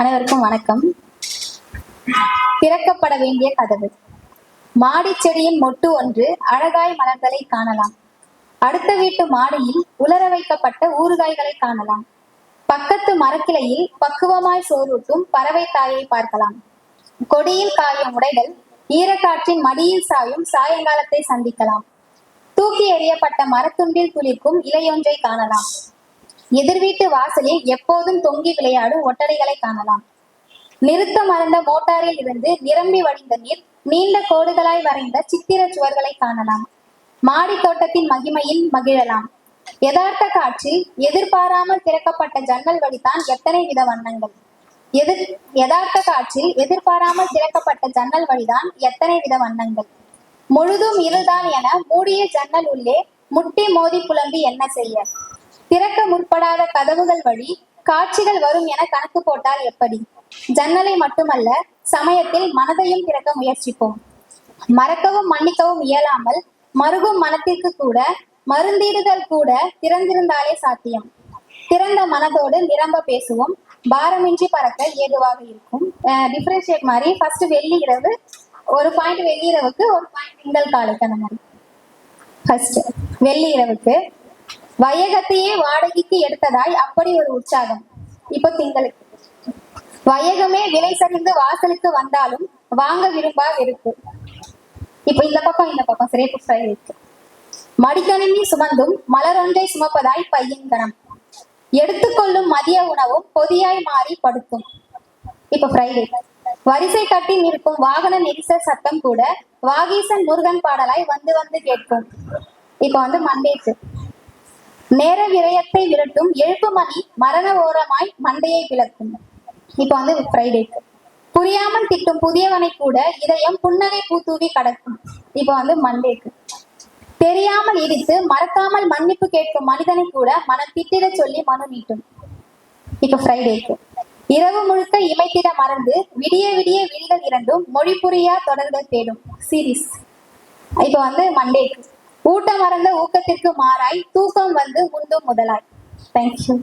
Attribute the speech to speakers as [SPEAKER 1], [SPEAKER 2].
[SPEAKER 1] அனைவருக்கும் வணக்கம். திறக்கப்பட வேண்டிய கதவு. மாடிச் செடியின் மொட்டு ஒன்று அழகாய் மலர்களை காணலாம். அடுத்த வீட்டு மாடியில் உலர வைக்கப்பட்ட ஊறுகாய்களை காணலாம். பக்கத்து மரக்கிளையில் பக்குவமாய் சோறூட்டும் பறவை தாயை பார்க்கலாம். கொடியில் காயும் உடைகள் ஈரக்காற்றின் மடியில் சாயும் சாயங்காலத்தை சந்திக்கலாம். தூக்கி எறியப்பட்ட மரத்துண்டில் துளிர்க்கும் இலையொன்றை காணலாம். எதிர் வீட்டு வாசலில் எப்போதும் தொங்கி விளையாடும் ஒட்டடைகளை காணலாம். நிறுத்த மறந்த மோட்டாரில் இருந்து நிரம்பி வழிந்த நீர் நீண்ட கோடுகளாய் வரைந்த சித்திர சுவர்களை காணலாம். மாடி தோட்டத்தின் மகிமையில் மகிழலாம். யதார்த்த காட்சியில் எதிர்பாராமல் திறக்கப்பட்ட ஜன்னல் வழிதான் எத்தனை வித வண்ணங்கள். எதிர் யதார்த்த காட்சியில் எதிர்பாராமல் திறக்கப்பட்ட ஜன்னல் வழிதான் எத்தனை வித வண்ணங்கள். முழுதும் இருள்தான் என மூடிய ஜன்னல் உள்ளே முட்டி மோதி புலம்பி என்ன செய்ய? திறக்க முற்படாத கதவுகள் வழி காட்சிகள் வரும் என கணக்கு போட்டால் எப்படி? ஜன்னலை மட்டுமல்ல சமயத்தில் மனதையும் திறக்க முயற்சிப்போம். மறக்கவும் மன்னிக்கவும் இயலாமல் மருகும் மனத்திற்கு கூட மருந்தீடுதல் கூட திறந்திருந்தாலே சாத்தியம். திறந்த மனதோடு நிரம்ப பேசுவோம். பாரமின்றி பறக்க ஏதுவாக இருக்கும். டிஃபரன்ஷியேட் மாதிரி ஃபர்ஸ்ட் வெள்ளி இரவு ஒரு பாயிண்ட் வெள்ளி இரவுக்கு ஒரு பாயிண்ட் திங்கள் காலைக்கு அந்த மாதிரி. ஃபர்ஸ்ட் வெள்ளி இரவுக்கு வையகத்தையே வாடகைக்கு எடுத்ததாய் அப்படி ஒரு உற்சாகம். இப்போ திங்களுக்கு. வையகமே விலை சரிந்து வாசலுக்கு வந்தாலும் வாங்க விரும்பா வெறுப்பு. இப்ப இந்த பக்கம் இந்த பக்கம் சிறைப்பு ஃப்ரை இருக்கு. மடிக்கணினி சுமந்தும் மலரொன்றை சுமப்பதாய் பையன்கணம் எடுத்துக்கொள்ளும் மதிய உணவும் பொதியாய் மாறி படுத்தும் இப்ப ஃப்ரைடே வரிசை கட்டி நிற்கும் வாகன நெரிசல் சத்தம் கூட வாகீசன் முருகன் பாடலாய் வந்து வந்து கேட்கும். இப்ப வந்து மண்டேக்கு. நேர விரயத்தை விரட்டும் எழுப்பு மணி மரண ஓரமாய் மண்டையை விளக்கும். இப்ப வந்து ஃப்ரைடேக்கு புரியாமல் திட்டும் புதியவனை கூட இதயம் புன்னகை பூத்தூவி கடக்கும். இப்ப வந்து மண்டேக்கு தெரியாமல் இடித்து மறக்காமல் மன்னிப்பு கேட்கும் மனிதனை கூட மனம் திட்டிட சொல்லி மனு நீட்டும். இப்ப ஃப்ரைடேக்கு இரவு முழுக்க இமைத்திட மறந்து விடிய விடிய விழிகள் இரண்டும் மொழி புரியா தொடர்கள் தேடும். சீரிஸ் இப்ப வந்து மண்டேக்கு கூட்டம் மறந்த ஊக்கத்திற்கு மாறாய் தூக்கம் வந்து முந்தும் முதலாய். தேங்க்யூ